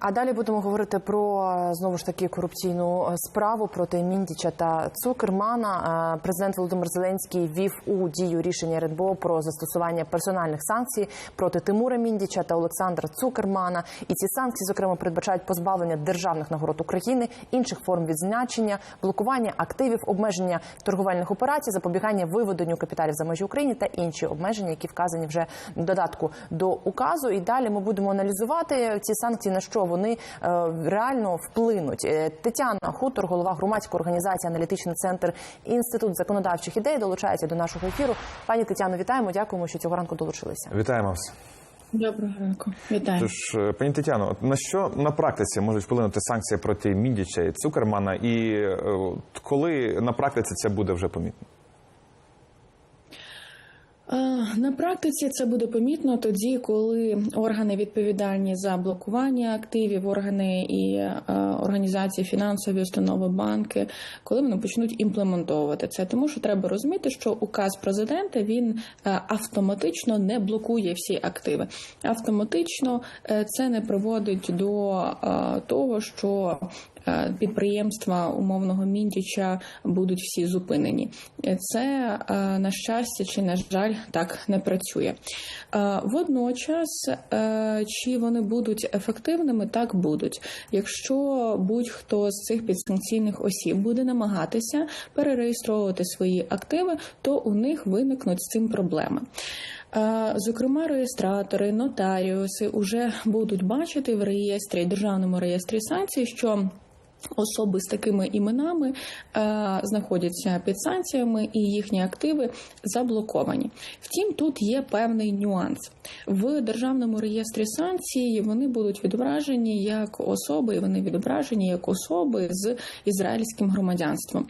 А далі будемо говорити про знову ж таки корупційну е, справу проти Міндіча та Цукермана. Е, Президент Володимир Зеленський ввів у дію рішення РНБО про застосування персональних санкцій проти Тимура Міндіча та Олександра Цукермана. І ці санкції, зокрема, передбачають позбавлення державних нагород України, інших форм відзначення, блокування активів, обмеження торговельних операцій, запобігання виведенню капіталів за межі України та інші обмеження, які вказані вже в додатку до указу. І далі ми будемо аналізувати ці санкції, на що вони е, реально вплинуть. Е, Тетяна Хутор, голова громадської організації Аналітичний центр інститут законодавчих ідей, долучається до нашого ефіру. Пані Тетяно, вітаємо. Дякуємо, що цього ранку долучилися. Вітаємо вас. Доброго ранку, вітаю. Тож, е, пані Тетяно, на що на практиці можуть вплинути санкції проти Міндіча і Цукермана, і коли на практиці це буде вже помітно? Е, На практиці це буде помітно тоді, коли органи відповідальні за блокування активів, органи і е, організації фінансові установи, банки, коли вони почнуть імплементовувати це. Тому що треба розуміти, що указ президента він е, автоматично не блокує всі активи. Автоматично е, це не приводить до е, того, що підприємства умовного міндіча будуть всі зупинені. Це е, на щастя чи на жаль так не працює. Е, Водночас, е, чи вони будуть ефективними, так будуть. Якщо будь-хто з цих підсанкційних осіб буде намагатися перереєстровувати свої активи, то у них виникнуть з цим проблеми. Е, Зокрема, реєстратори, нотаріуси вже будуть бачити в реєстрі державному реєстрі санкцій, що Особи з такими іменами е, знаходяться під санкціями, і їхні активи заблоковані. Втім, тут є певний нюанс в державному реєстрі санкцій. Вони будуть відображені як особи, і вони відображені як особи з ізраїльським громадянством.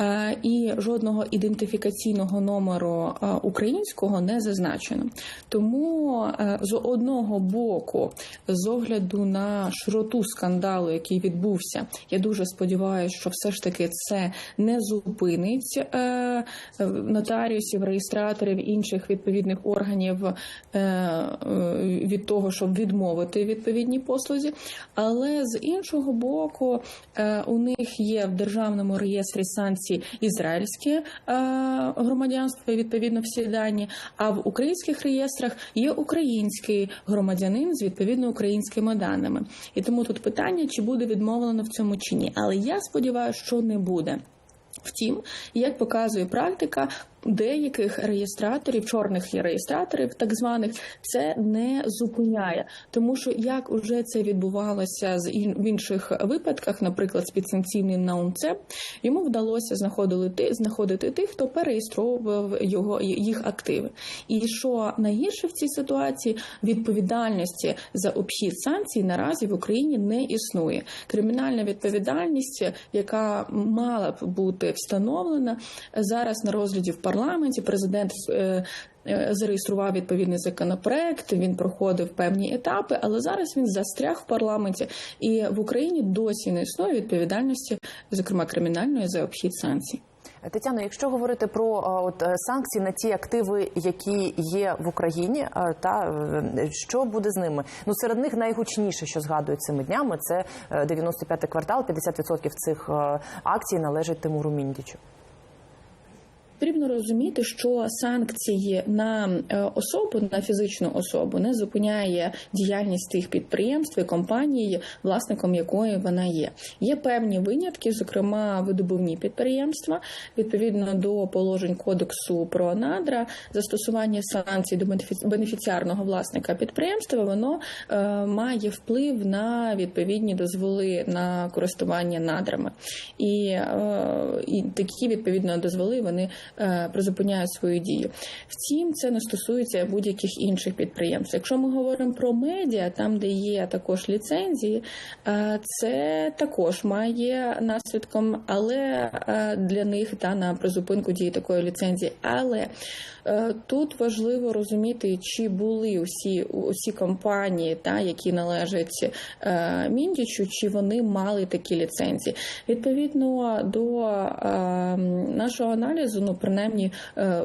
Е, і жодного ідентифікаційного номеру е, українського не зазначено. Тому е, з одного боку, з огляду на широту скандалу, який відбувся, я дуже сподіваюся, що все ж таки це не зупинить е, нотаріусів, реєстраторів інших відповідних органів е, е, від того, щоб відмовити відповідні послузі. Але з іншого боку, е, у них є в державному реєстрі санкцій ізраїльське е, громадянство, відповідно всі дані. А в українських реєстрах є український громадянин з відповідно українськими даними. І тому тут питання, чи буде відмовлено в цьому чи ні. Але я сподіваюся, що не буде. Втім, як показує практика, деяких реєстраторів, чорних реєстраторів, так званих, це не зупиняє, тому що як уже це відбувалося з ін- в інших випадках, наприклад, з підсанкційним наумце, йому вдалося знаходити, знаходити тих, хто переєстровував його їх активи. І що найгірше в цій ситуації відповідальності за обхід санкцій наразі в Україні не існує. Кримінальна відповідальність, яка мала б бути встановлена зараз на розгляді в парламенті. Президент е, е, зареєстрував відповідний законопроект. Він проходив певні етапи, але зараз він застряг в парламенті, і в Україні досі не існує відповідальності, зокрема кримінальної за обхід санкцій. Тетяно, якщо говорити про е, от санкції на ті активи, які є в Україні, та що буде з ними? Ну серед них найгучніше, що згадують цими днями, це е, 95-й квартал. 50% цих акцій належить Тимуру Міндічу. Потрібно розуміти, що санкції на е, особу, на фізичну особу, не зупиняє діяльність тих підприємств і компаній, власником якої вона є. Є певні винятки, зокрема видобувні підприємства, відповідно до положень кодексу про надра, застосування санкцій до бенефі- бенефіціарного власника підприємства, воно е, має вплив на відповідні дозволи на користування надрами, і, е, і такі відповідно дозволи вони е, призупиняють свою дію. Втім, це не стосується будь-яких інших підприємств. Якщо ми говоримо про медіа, там де є також ліцензії, е, це також має наслідком, але е, для них та на призупинку дії такої ліцензії. Але тут важливо розуміти, чи були усі усі компанії, та які належать Міндічу, чи вони мали такі ліцензії. Відповідно до нашого аналізу, ну принаймні е,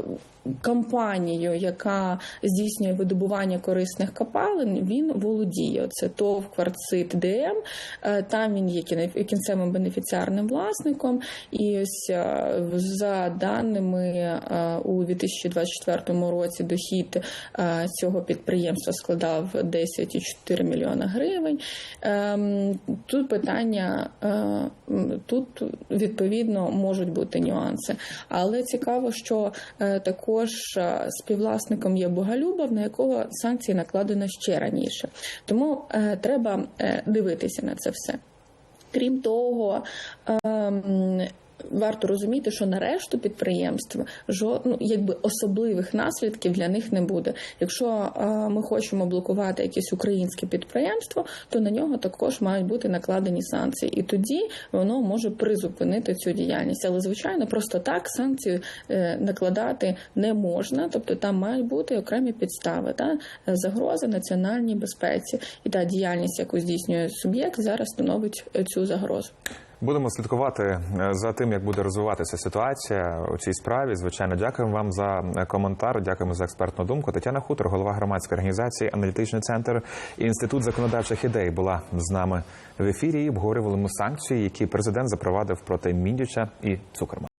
компанією, яка здійснює видобування корисних копалин, він володіє. Це ТОВ «Кварцит ДМ». Е, Там він є кінцевим бенефіціарним власником. І ось е, за даними у 2024 році дохід цього підприємства складав 10,4 мільйона гривень. Ем, Тут питання, тут відповідно можуть бути нюанси. Але цікаво, що е, також е, співвласником є Боголюбов, на якого санкції накладено ще раніше. Тому е, треба дивитися на це все. Крім того, ем, варто розуміти, що на решту підприємств жо, ну, якби особливих наслідків для них не буде. Якщо е, ми хочемо блокувати якесь українське підприємство, то на нього також мають бути накладені санкції, і тоді воно може призупинити цю діяльність. Але звичайно, просто так санкції е, накладати не можна, тобто там мають бути окремі підстави та загроза національній безпеці, і та діяльність, яку здійснює суб'єкт, зараз становить е, цю загрозу. Будемо слідкувати е, за тим, як буде розвиватися ситуація у цій справі. Звичайно, дякуємо вам за е, коментар. Дякуємо за експертну думку. Тетяна Хутор, голова громадської організації Аналітичний центр і інститут законодавчих ідей, була з нами в ефірі. і Обговорювали ми санкції, які президент запровадив проти Міндіча і Цукермана.